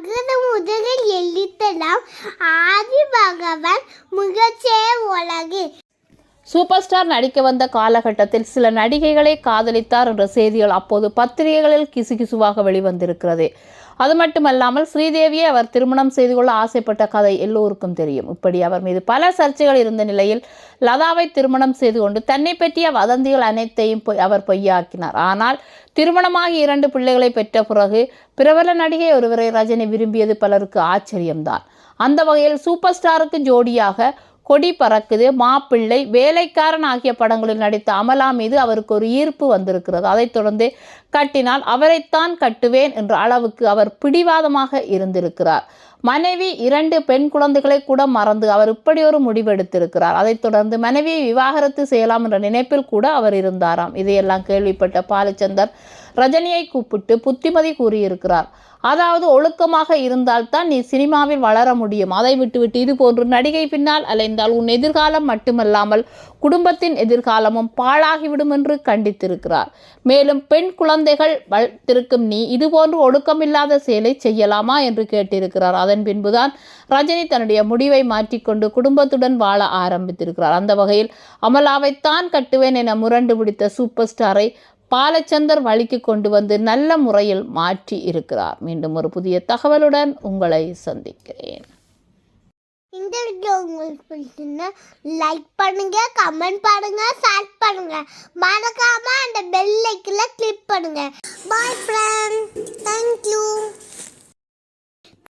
அகர முதலில் எழுத்தலாம். ஆதி பகவான் முகச்சே உலகு. சூப்பர் ஸ்டார் நடிக்க வந்த காலகட்டத்தில் சில நடிகைகளை காதலித்தார் என்ற செய்திகள் அப்போது பத்திரிகைகளில் கிசுகிசுவாக வெளிவந்திருக்கிறது. அது மட்டுமல்லாமல் ஸ்ரீதேவியை அவர் திருமணம் செய்து கொள்ள ஆசைப்பட்ட கதை எல்லோருக்கும் தெரியும். இப்படி அவர் மீது பல சர்ச்சைகள் இருந்த நிலையில் லதாவை திருமணம் செய்து கொண்டு தன்னை பற்றிய வதந்திகள் அனைத்தையும் பொய்- அவர் பொய்யாக்கினார். ஆனால் திருமணமாகி இரண்டு பிள்ளைகளை பெற்ற பிறகு பிரபல நடிகை ஒருவரை ரஜினி விரும்பியது பலருக்கு ஆச்சரியம்தான். அந்த வகையில் சூப்பர் ஸ்டாருக்கு ஜோடியாக கொடி பறக்குது மாப்பிள்ளை வேலைக்காரன் ஆகிய படங்களில் நடித்த அமலா மீது அவருக்கு ஒரு ஈர்ப்பு வந்திருக்கிறது. அதைத் தொடர்ந்து கட்டினால் அவரைத்தான் கட்டுவேன் என்ற அளவுக்கு அவர் பிடிவாதமாக இருந்திருக்கிறார். மனைவி இரண்டு பெண் குழந்தைகளை கூட மறந்து அவர் இப்படி ஒரு முடிவெடுத்திருக்கிறார். அதைத் தொடர்ந்து மனைவியை விவாகரத்து செய்யலாம் என்ற நினைப்பில் கூட அவர் இருந்தாராம். இதையெல்லாம் கேள்விப்பட்ட பாலச்சந்தர் ரஜினியை கூப்பிட்டு புத்திமதி கூறியிருக்கிறார். அதாவது ஒழுக்கமாக இருந்தால்தான் நீ சினிமாவில் வளர முடியும். அதை விட்டுவிட்டு இது போன்று நடிகை பின்னால் அலைந்தால் உன் எதிர்காலம் மட்டுமல்லாமல் குடும்பத்தின் எதிர்காலமும் பாழாகிவிடும் என்று கண்டித்திருக்கிறார். மேலும் பெண் குழந்தைகள் வளர்த்திருக்கும் நீ இதுபோன்று ஒழுக்கமில்லாத செயலை செய்யலாமா என்று கேட்டிருக்கிறார். அதன் பின்புதான் ரஜினி தன்னுடைய முடிவை மாற்றிக்கொண்டு குடும்பத்துடன் வாழ ஆரம்பித்திருக்கிறார். அந்த வகையில் அமலாவைத்தான் கட்டுவேன் என முரண்டு பிடித்த சூப்பர் ஸ்டாரை பாலச்சந்தர் வழிக்கு கொண்டு வந்து நல்ல முறையில் மாற்றி இருக்கிறார். மீண்டும் ஒரு புதிய தகவலுடன் உங்களை சந்திக்கிறேன். இந்த வீடியோ உங்களுக்கு பிடிச்சிருந்தா லைக் பண்ணுங்க கமெண்ட் பண்ணுங்க ஷேர் பண்ணுங்க. மறக்காம அந்த பெல் ஐக்கில் கிளிக் பண்ணுங்க. பாய் ஃப்ரெண்ட் தேங்க்யூ